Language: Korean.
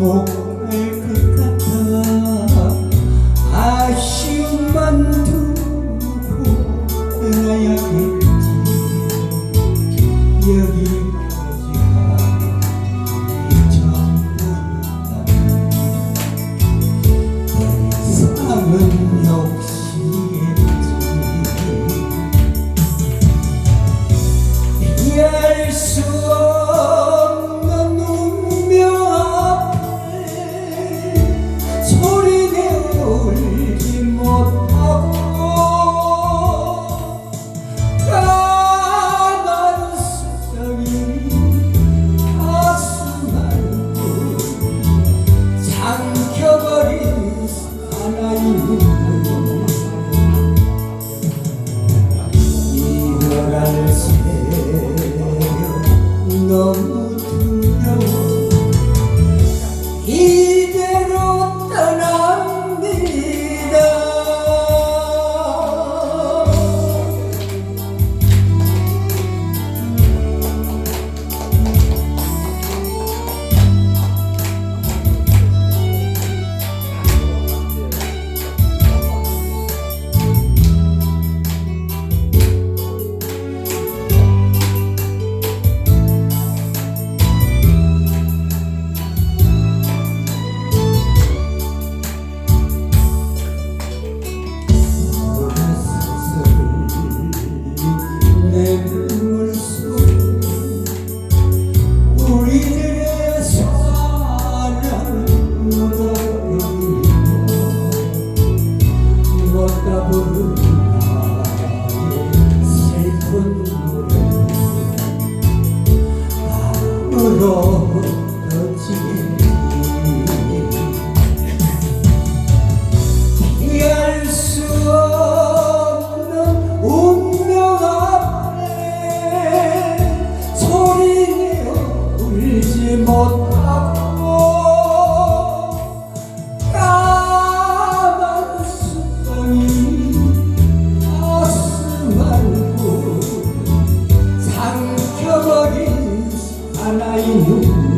목할 것 같아 아쉬움만 두고 떠나야겠지. 여기까지가 이 전부였다 세상은 역시 피할 수 걸어 you.